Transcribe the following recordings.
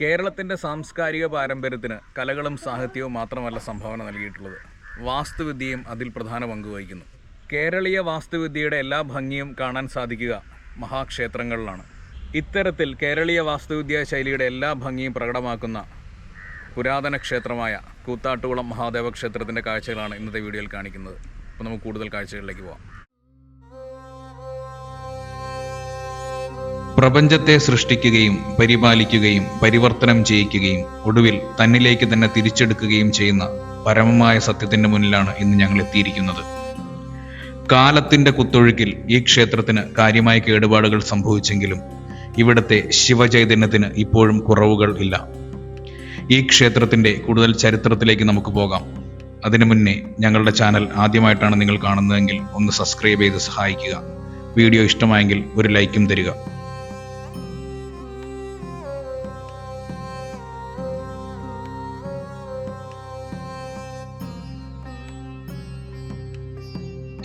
കേരളത്തിന്റെ സാംസ്കാരിക പാരമ്പര്യത്തിന് കലകളും സാഹിത്യവും മാത്രമല്ല സംഭാവന നൽകിയിട്ടുള്ളത്. വാസ്തുവിദ്യയും അതിൽ പ്രധാന പങ്ക് വഹിക്കുന്നു. കേരളീയ വാസ്തുവിദ്യയുടെ എല്ലാ ഭംഗിയും കാണാൻ സാധിക്കുക മഹാക്ഷേത്രങ്ങളിലാണ്. ഇത്തരത്തിൽ കേരളീയ വാസ്തുവിദ്യാ ശൈലിയുടെ എല്ലാ ഭംഗിയും പ്രകടമാക്കുന്ന പുരാതന ക്ഷേത്രമായ കൂത്താട്ടുകുളം മഹാദേവ ക്ഷേത്രത്തിന്റെ കാഴ്ചകളാണ് ഇന്നത്തെ വീഡിയോയിൽ കാണിക്കുന്നത്. അപ്പോൾ നമുക്ക് കൂടുതൽ കാഴ്ചകളിലേക്ക് പോകാം പ്രപഞ്ചത്തെ സൃഷ്ടിക്കുകയും പരിപാലിക്കുകയും പരിവർത്തനം ചെയ്യിക്കുകയും ഒടുവിൽ തന്നിലേക്ക് തന്നെ തിരിച്ചെടുക്കുകയും ചെയ്യുന്ന പരമമായ സത്യത്തിന്റെ മുന്നിലാണ് ഇന്ന് ഞങ്ങൾ എത്തിയിരിക്കുന്നത്. കാലത്തിന്റെ കുത്തൊഴുക്കിൽ ഈ ക്ഷേത്രത്തിന് കാര്യമായ കേടുപാടുകൾ സംഭവിച്ചെങ്കിലും ഇവിടത്തെ ശിവചൈതന്യത്തിന് ഇപ്പോഴും കുറവുകൾ ഇല്ല. ഈ ക്ഷേത്രത്തിന്റെ കൂടുതൽ ചരിത്രത്തിലേക്ക് നമുക്ക് പോകാം. അതിനു മുന്നേ ഞങ്ങളുടെ ചാനൽ ആദ്യമായിട്ടാണ് നിങ്ങൾ കാണുന്നതെങ്കിൽ ഒന്ന് സബ്സ്ക്രൈബ് ചെയ്ത് സഹായിക്കുക. വീഡിയോ ഇഷ്ടമായെങ്കിൽ ഒരു ലൈക്കും തരിക.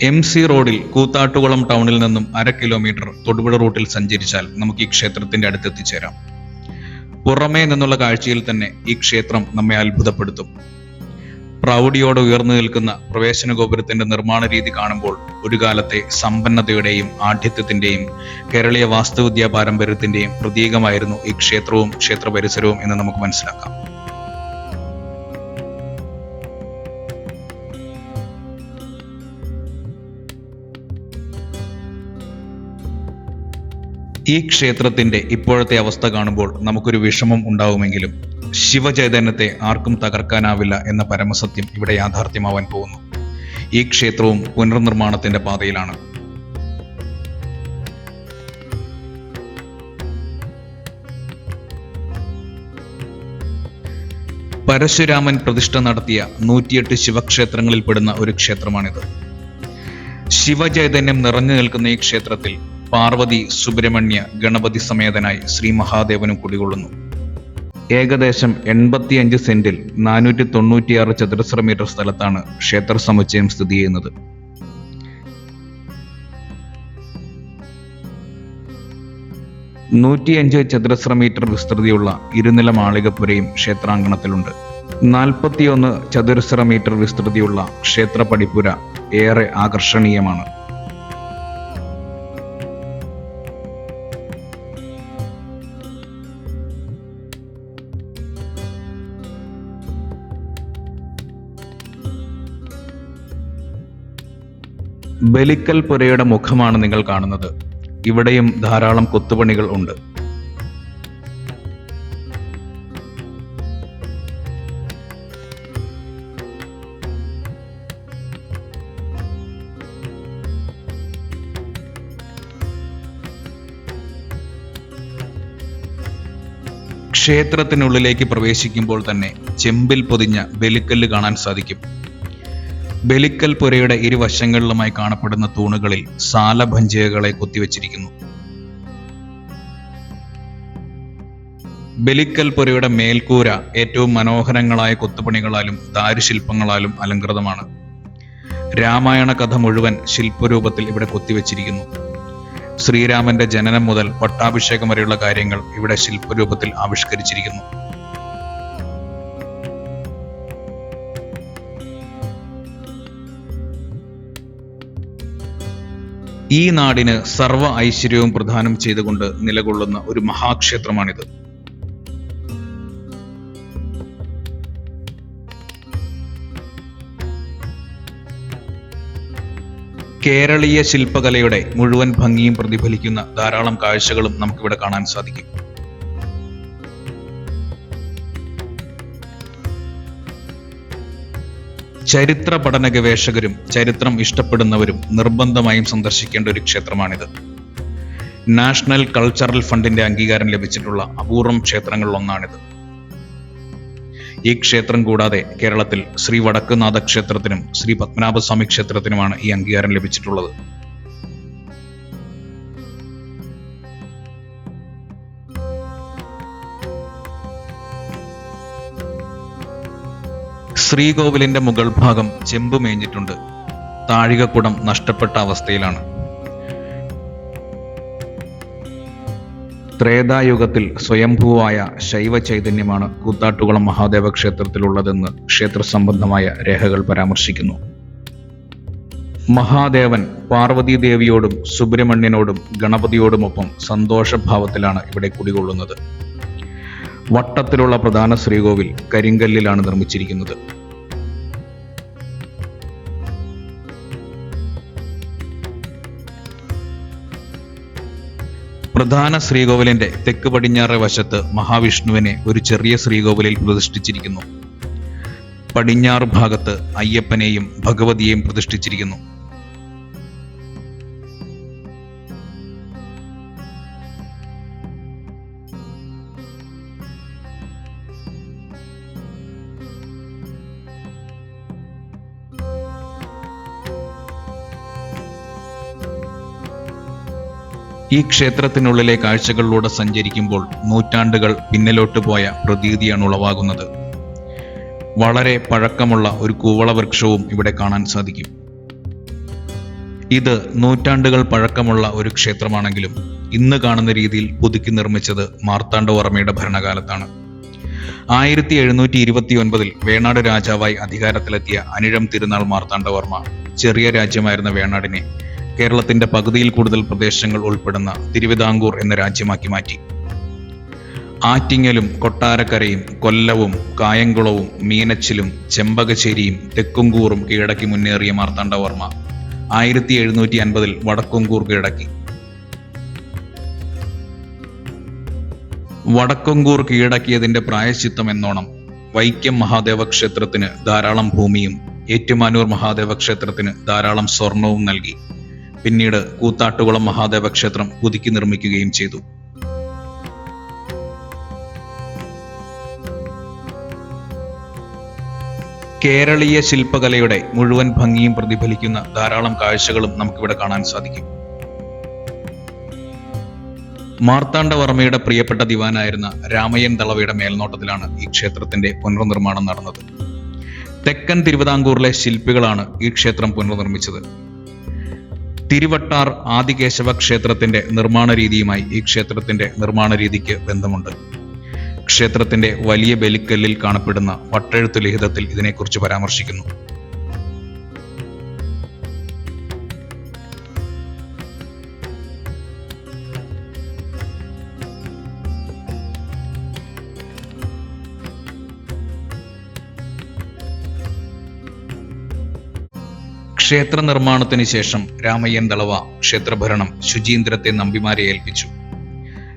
എം സി റോഡിൽ കൂത്താട്ടുകുളം ടൗണിൽ നിന്നും അര കിലോമീറ്റർ തൊടുപുഴ റൂട്ടിൽ സഞ്ചരിച്ചാൽ നമുക്ക് ഈ ക്ഷേത്രത്തിന്റെ അടുത്തെത്തിച്ചേരാം പുറമേ നിന്നുള്ള കാഴ്ചയിൽ തന്നെ ഈ ക്ഷേത്രം നമ്മെ അത്ഭുതപ്പെടുത്തും. പ്രൗഢിയോടെ ഉയർന്നു നിൽക്കുന്ന പ്രവേശന ഗോപുരത്തിന്റെ നിർമ്മാണ രീതി കാണുമ്പോൾ ഒരു കാലത്തെ സമ്പന്നതയുടെയും ആഢ്യത്വത്തിന്റെയും കേരളീയ വാസ്തുവിദ്യാ പാരമ്പര്യത്തിന്റെയും പ്രതീകമായിരുന്നു ഈ ക്ഷേത്രവും ക്ഷേത്ര പരിസരവും എന്ന് നമുക്ക് മനസ്സിലാക്കാം. ഈ ക്ഷേത്രത്തിന്റെ ഇപ്പോഴത്തെ അവസ്ഥ കാണുമ്പോൾ നമുക്കൊരു വിഷമം ഉണ്ടാവുമെങ്കിലും ശിവചൈതന്യത്തെ ആർക്കും തകർക്കാനാവില്ല എന്ന പരമസത്യം ഇവിടെ യാഥാർത്ഥ്യമാവാൻ പോകുന്നു. ഈ ക്ഷേത്രവും പുനർനിർമ്മാണത്തിന്റെ പാതയിലാണ്. പരശുരാമൻ പ്രതിഷ്ഠ നടത്തിയ നൂറ്റിയെട്ട് ശിവക്ഷേത്രങ്ങളിൽ പെടുന്ന ഒരു ക്ഷേത്രമാണിത്. ശിവചൈതന്യം നിറഞ്ഞു നിൽക്കുന്ന ഈ ക്ഷേത്രത്തിൽ പാർവതി സുബ്രഹ്മണ്യ ഗണപതി സമേതനായി ശ്രീ മഹാദേവനും കുടികൊള്ളുന്നു. ഏകദേശം എൺപത്തിയഞ്ച് സെന്റിൽ നാനൂറ്റി തൊണ്ണൂറ്റിയാറ് ചതുരശ്ര മീറ്റർ സ്ഥലത്താണ് ക്ഷേത്ര സമുച്ചയം സ്ഥിതി ചെയ്യുന്നത്. നൂറ്റിയഞ്ച് ചതുരശ്ര മീറ്റർ വിസ്തൃതിയുള്ള ഇരുനില മാളികപ്പുരയും ക്ഷേത്രാങ്കണത്തിലുണ്ട്. നാൽപ്പത്തിയൊന്ന് ചതുരശ്ര മീറ്റർ വിസ്തൃതിയുള്ള ക്ഷേത്ര പടിപ്പുര ഏറെ ആകർഷണീയമാണ്. ബലിക്കൽ പുരയുടെ മുഖമാണ് നിങ്ങൾ കാണുന്നത്. ഇവിടെയും ധാരാളം കൊത്തുപണികൾ ഉണ്ട്. ക്ഷേത്രത്തിനുള്ളിലേക്ക് പ്രവേശിക്കുമ്പോൾ തന്നെ ചെമ്പിൽ പൊതിഞ്ഞ ബലിക്കല്ല് കാണാൻ സാധിക്കും. ബലിക്കൽ പുരയുടെ ഇരുവശങ്ങളിലുമായി കാണപ്പെടുന്ന തൂണുകളിൽ സാലഭഞ്ചികകളെ കൊത്തിവെച്ചിരിക്കുന്നു. ബലിക്കൽ പുരയുടെ മേൽക്കൂര ഏറ്റവും മനോഹരങ്ങളായ കൊത്തുപണികളാലും ദാരുശില്പങ്ങളാലും അലങ്കൃതമാണ്. രാമായണ കഥ മുഴുവൻ ശില്പരൂപത്തിൽ ഇവിടെ കൊത്തിവെച്ചിരിക്കുന്നു. ശ്രീരാമന്റെ ജനനം മുതൽ പട്ടാഭിഷേകം വരെയുള്ള കാര്യങ്ങൾ ഇവിടെ ശില്പരൂപത്തിൽ ആവിഷ്കരിച്ചിരിക്കുന്നു. ഈ നാടിന് സർവ ഐശ്വര്യവും പ്രദാനം ചെയ്തുകൊണ്ട് നിലകൊള്ളുന്ന ഒരു മഹാക്ഷേത്രമാണിത്. കേരളീയ ശില്പകലയുടെ മുഴുവൻ ഭംഗിയും പ്രതിഫലിക്കുന്ന ധാരാളം കാഴ്ചകളും നമുക്കിവിടെ കാണാൻ സാധിക്കും. ചരിത്ര പഠന ഗവേഷകരും ചരിത്രം ഇഷ്ടപ്പെടുന്നവരും നിർബന്ധമായും സന്ദർശിക്കേണ്ട ഒരു ക്ഷേത്രമാണിത്. നാഷണൽ കൾച്ചറൽ ഫണ്ടിന്റെ അംഗീകാരം ലഭിച്ചിട്ടുള്ള അപൂർവം ക്ഷേത്രങ്ങളിൽ ഒന്നാണിത് ഈ ക്ഷേത്രം കൂടാതെ കേരളത്തിൽ ശ്രീ വടക്കുനാഥ ക്ഷേത്രത്തിനും ശ്രീ പത്മനാഭസ്വാമി ക്ഷേത്രത്തിനുമാണ് ഈ അംഗീകാരം ലഭിച്ചിട്ടുള്ളത്. ശ്രീകോവിലിന്റെ മുകൾ ഭാഗം ചെമ്പ് മേഞ്ഞിട്ടുണ്ട്. താഴികക്കുടം നഷ്ടപ്പെട്ട അവസ്ഥയിലാണ്. ത്രേതായുഗത്തിൽ സ്വയംഭൂവായ ശൈവ ചൈതന്യമാണ് കൂത്താട്ടുകുളം മഹാദേവ ക്ഷേത്രത്തിലുള്ളതെന്ന് ക്ഷേത്ര സംബന്ധമായ രേഖകൾ പരാമർശിക്കുന്നു. മഹാദേവൻ പാർവതി ദേവിയോടും സുബ്രഹ്മണ്യനോടും ഗണപതിയോടുമൊപ്പം സന്തോഷഭാവത്തിലാണ് ഇവിടെ കുടികൊള്ളുന്നത്. വട്ടത്തിലുള്ള പ്രധാന ശ്രീകോവിൽ കരിങ്കല്ലിലാണ് നിർമ്മിച്ചിരിക്കുന്നത്. പ്രധാന ശ്രീകോവിലിന്റെ തെക്ക് പടിഞ്ഞാറ് വശത്ത് മഹാവിഷ്ണുവിനെ ഒരു ചെറിയ ശ്രീകോവിലിൽ പ്രതിഷ്ഠിച്ചിരിക്കുന്നു. പടിഞ്ഞാറ് ഭാഗത്ത് അയ്യപ്പനെയും ഭഗവതിയെയും പ്രതിഷ്ഠിച്ചിരിക്കുന്നു. ഈ ക്ഷേത്രത്തിനുള്ളിലെ കാഴ്ചകളിലൂടെ സഞ്ചരിക്കുമ്പോൾ നൂറ്റാണ്ടുകൾ പിന്നിലോട്ട് പോയ പ്രതീതിയാണ് ഉളവാകുന്നത്. വളരെ പഴക്കമുള്ള ഒരു കൂവള വൃക്ഷവും ഇവിടെ കാണാൻ സാധിക്കും. ഇത് നൂറ്റാണ്ടുകൾ പഴക്കമുള്ള ഒരു ക്ഷേത്രമാണെങ്കിലും ഇന്ന് കാണുന്ന രീതിയിൽ പുതുക്കി നിർമ്മിച്ചത് മാർത്താണ്ഡവർമ്മയുടെ ഭരണകാലത്താണ്. ആയിരത്തി എഴുന്നൂറ്റി ഇരുപത്തി ഒൻപതിൽ വേണാട് രാജാവായി അധികാരത്തിലെത്തിയ അനിഴം തിരുനാൾ മാർത്താണ്ഡവർമ്മ ചെറിയ രാജ്യമായിരുന്ന വേണാടിനെ കേരളത്തിന്റെ പകുതിയിൽ കൂടുതൽ പ്രദേശങ്ങൾ ഉൾപ്പെടുന്ന തിരുവിതാംകൂർ എന്ന രാജ്യമാക്കി മാറ്റി. ആറ്റിങ്ങലും കൊട്ടാരക്കരയും കൊല്ലവും കായംകുളവും മീനച്ചിലും ചെമ്പകശ്ശേരിയും തെക്കുംകൂറും കീഴടക്കി മുന്നേറിയ മാർത്താണ്ഡവർമ്മ ആയിരത്തി എഴുന്നൂറ്റി അൻപതിൽ വടക്കുംകൂർ കീഴടക്കി. വടക്കുംകൂർ കീഴടക്കിയതിന്റെ പ്രായശ്ചിത്തം എന്നോണം വൈക്കം മഹാദേവ ക്ഷേത്രത്തിന് ധാരാളം ഭൂമിയും ഏറ്റുമാനൂർ മഹാദേവ ക്ഷേത്രത്തിന് ധാരാളം സ്വർണവും നൽകി. പിന്നീട് കൂത്താട്ടുകുളം മഹാദേവ ക്ഷേത്രം പുതുക്കി നിർമ്മിക്കുകയും ചെയ്തു. കേരളീയ ശില്പകലയുടെ മുഴുവൻ ഭംഗിയും പ്രതിഫലിക്കുന്ന ധാരാളം കാഴ്ചകളും നമുക്കിവിടെ കാണാൻ സാധിക്കും. മാർത്താണ്ഡവർമ്മയുടെ പ്രിയപ്പെട്ട ദിവാനായിരുന്ന രാമയ്യൻ തളവയുടെ മേൽനോട്ടത്തിലാണ് ഈ ക്ഷേത്രത്തിന്റെ പുനർനിർമ്മാണം നടന്നത്. തെക്കൻ തിരുവിതാംകൂറിലെ ശില്പികളാണ് ഈ ക്ഷേത്രം പുനർനിർമ്മിച്ചത്. തിരുവട്ടാർ ആദികേശവ ക്ഷേത്രത്തിന്റെ നിർമ്മാണ രീതിയുമായി ഈ ക്ഷേത്രത്തിന്റെ നിർമ്മാണ രീതിക്ക് ബന്ധമുണ്ട്. ക്ഷേത്രത്തിന്റെ വലിയ ബലിക്കല്ലിൽ കാണപ്പെടുന്ന വട്ടെഴുത്ത് ലിഖിതത്തിൽ ഇതിനെക്കുറിച്ച് പരാമർശിക്കുന്നു. ക്ഷേത്ര നിർമ്മാണത്തിന് ശേഷം രാമയ്യൻ ദളവ ക്ഷേത്രഭരണം ശുചീന്ദ്രത്തെ നമ്പിമാരെ ഏൽപ്പിച്ചു.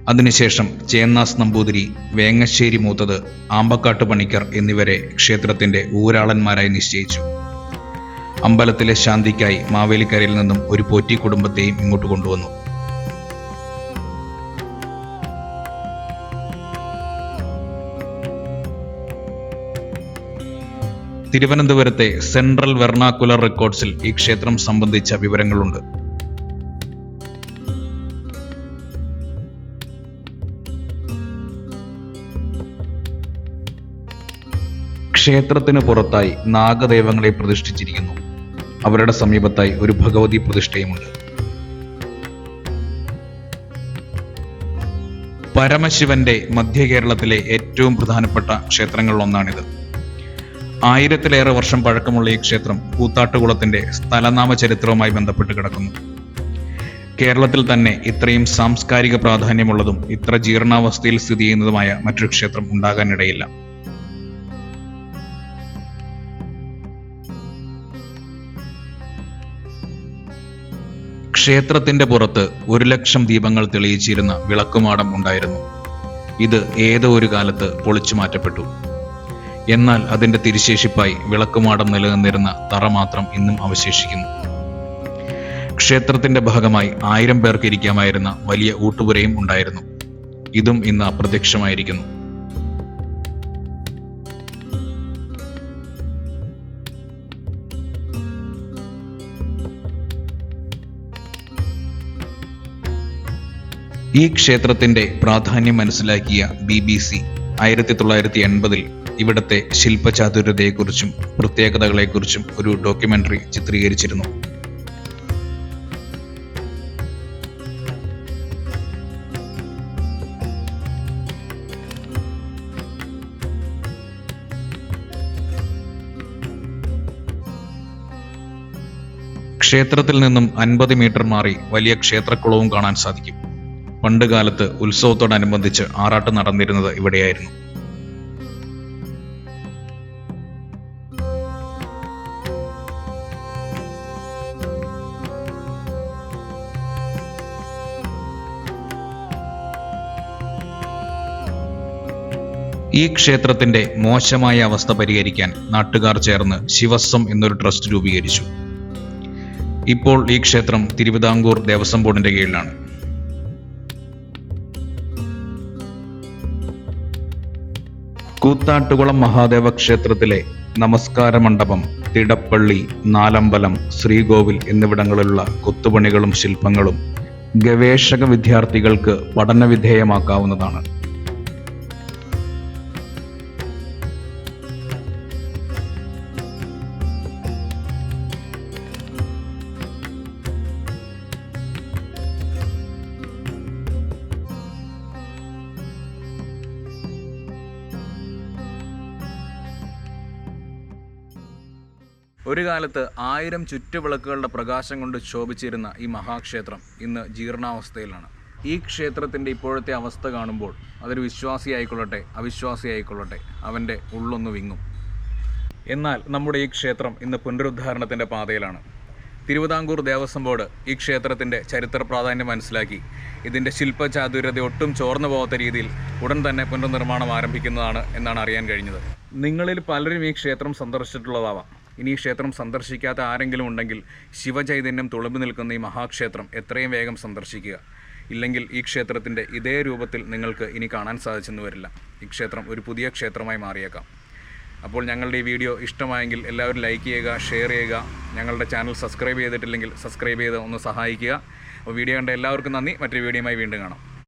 അതിനുശേഷം ചേന്നാസ് നമ്പൂതിരി വേങ്ങശ്ശേരി മൂത്തത് ആമ്പക്കാട്ട് പണിക്കർ എന്നിവരെ ക്ഷേത്രത്തിന്റെ ഊരാളന്മാരായി നിശ്ചയിച്ചു. അമ്പലത്തിലെ ശാന്തിക്കായി മാവേലിക്കരയിൽ നിന്നും ഒരു പോറ്റി കുടുംബത്തെയും ഇങ്ങോട്ട് കൊണ്ടുവന്നു. തിരുവനന്തപുരത്തെ സെൻട്രൽ വെർണാക്കുലർ റെക്കോർഡ്സിൽ ഈ ക്ഷേത്രം സംബന്ധിച്ച വിവരങ്ങളുണ്ട്. ക്ഷേത്രത്തിന് പുറത്തായി നാഗദൈവങ്ങളെ പ്രതിഷ്ഠിച്ചിരിക്കുന്നു. അവരുടെ സമീപത്തായി ഒരു ഭഗവതി പ്രതിഷ്ഠയുമുണ്ട്. പരമശിവന്റെ മധ്യകേരളത്തിലെ ഏറ്റവും പ്രധാനപ്പെട്ട ക്ഷേത്രങ്ങളിലൊന്നാണിത്. ആയിരത്തിലേറെ വർഷം പഴക്കമുള്ള ഈ ക്ഷേത്രം കൂത്താട്ടുകുളത്തിന്റെ സ്ഥലനാമ ചരിത്രവുമായി ബന്ധപ്പെട്ട് കിടക്കുന്നു. കേരളത്തിൽ തന്നെ ഇത്രയും സാംസ്കാരിക പ്രാധാന്യമുള്ളതും ഇത്ര ജീർണാവസ്ഥയിൽ സ്ഥിതി ചെയ്യുന്നതുമായ മറ്റൊരു ക്ഷേത്രം ഉണ്ടാകാനിടയില്ല. ക്ഷേത്രത്തിന്റെ പുറത്ത് ഒരു ലക്ഷം ദീപങ്ങൾ തെളിയിച്ചിരുന്ന വിളക്കുമാടം ഉണ്ടായിരുന്നു. ഇത് ഏതോ ഒരു കാലത്ത് പൊളിച്ചു മാറ്റപ്പെട്ടു. എന്നാൽ അതിന്റെ തിരിശേഷിപ്പായി വിളക്കുമാടം നിലനിന്നിരുന്ന തറ മാത്രം ഇന്നും അവശേഷിക്കുന്നു. ക്ഷേത്രത്തിന്റെ ഭാഗമായി ആയിരം പേർക്ക് ഇരിക്കാമായിരുന്ന വലിയ ഊട്ടുപുരയും ഉണ്ടായിരുന്നു. ഇതും ഇന്ന് അപ്രത്യക്ഷമായിരിക്കുന്നു. ഈ ക്ഷേത്രത്തിന്റെ പ്രാധാന്യം മനസ്സിലാക്കിയ ബി ബി സി ആയിരത്തി തൊള്ളായിരത്തി എൺപതിൽ ഇവിടത്തെ ശില്പചാതുര്യതയെക്കുറിച്ചും പ്രത്യേകതകളെക്കുറിച്ചും ഒരു ഡോക്യുമെന്ററി ചിത്രീകരിച്ചിരുന്നു. ക്ഷേത്രത്തിൽ നിന്നും അൻപത് മീറ്റർ മാറി വലിയ ക്ഷേത്രക്കുളവും കാണാൻ സാധിക്കും. പണ്ടുകാലത്ത് ഉത്സവത്തോടനുബന്ധിച്ച് ആറാട്ട് നടന്നിരുന്നത് ഇവിടെയായിരുന്നു. ഈ ക്ഷേത്രത്തിന്റെ മോശമായ അവസ്ഥ പരിഹരിക്കാൻ നാട്ടുകാർ ചേർന്ന് ശിവസ്വം എന്നൊരു ട്രസ്റ്റ് രൂപീകരിച്ചു. ഇപ്പോൾ ഈ ക്ഷേത്രം തിരുവിതാംകൂർ ദേവസ്വം ബോർഡിന്റെ കീഴിലാണ്. കൂത്താട്ടുകുളം മഹാദേവ ക്ഷേത്രത്തിലെ നമസ്കാര മണ്ഡപം തിടപ്പള്ളി നാലമ്പലം ശ്രീകോവിൽ എന്നിവിടങ്ങളിലുള്ള കൊത്തുപണികളും ശില്പങ്ങളും ഗവേഷക വിദ്യാർത്ഥികൾക്ക് പഠനവിധേയമാക്കാവുന്നതാണ്. ഒരു കാലത്ത് ആയിരം ചുറ്റുവിളക്കുകളുടെ പ്രകാശം കൊണ്ട് ശോഭിച്ചിരുന്ന ഈ മഹാക്ഷേത്രം ഇന്ന് ജീർണാവസ്ഥയിലാണ്. ഈ ക്ഷേത്രത്തിന്റെ ഇപ്പോഴത്തെ അവസ്ഥ കാണുമ്പോൾ അതൊരു വിശ്വാസി ആയിക്കൊള്ളട്ടെ അവിശ്വാസി ആയിക്കൊള്ളട്ടെ അവന്റെ ഉള്ളൊന്ന് വിങ്ങും. എന്നാൽ നമ്മുടെ ഈ ക്ഷേത്രം ഇന്ന് പുനരുദ്ധാരണത്തിന്റെ പാതയിലാണ്. തിരുവിതാംകൂർ ദേവസ്വം ബോർഡ് ഈ ക്ഷേത്രത്തിന്റെ ചരിത്ര പ്രാധാന്യം മനസ്സിലാക്കി. ഇതിന്റെ ശില്പചാതുര്യത ഒട്ടും ചോർന്നു പോകാത്ത രീതിയിൽ ഉടൻ തന്നെ പുനർനിർമ്മാണം ആരംഭിക്കുന്നതാണ് എന്നാണ് അറിയാൻ കഴിഞ്ഞത്. നിങ്ങളിൽ പലരും ഈ ക്ഷേത്രം സന്ദർശിച്ചിട്ടുള്ളതാവാം. ഇനി ഈ ക്ഷേത്രം സന്ദർശിക്കാത്ത ആരെങ്കിലും ഉണ്ടെങ്കിൽ ശിവചൈതന്യം തുളുമ്പി നിൽക്കുന്ന ഈ മഹാക്ഷേത്രം എത്രയും വേഗം സന്ദർശിക്കുക. ഇല്ലെങ്കിൽ ഈ ക്ഷേത്രത്തിന്റെ ഇതേ രൂപത്തിൽ നിങ്ങൾക്ക് ഇനി കാണാൻ സാധിച്ചെന്ന് വരില്ല. ഈ ക്ഷേത്രം ഒരു പുതിയ ക്ഷേത്രമായി മാറിയേക്കാം. അപ്പോൾ ഞങ്ങളുടെ ഈ വീഡിയോ ഇഷ്ടമായെങ്കിൽ എല്ലാവരും ലൈക്ക് ചെയ്യുക ഷെയർ ചെയ്യുക. ഞങ്ങളുടെ ചാനൽ സബ്സ്ക്രൈബ് ചെയ്തിട്ടില്ലെങ്കിൽ സബ്സ്ക്രൈബ് ചെയ്ത് ഒന്ന് സഹായിക്കുക. അപ്പോൾ വീഡിയോ കണ്ട എല്ലാവർക്കും നന്ദി. മറ്റൊരു വീഡിയോയുമായി വീണ്ടും കാണാം.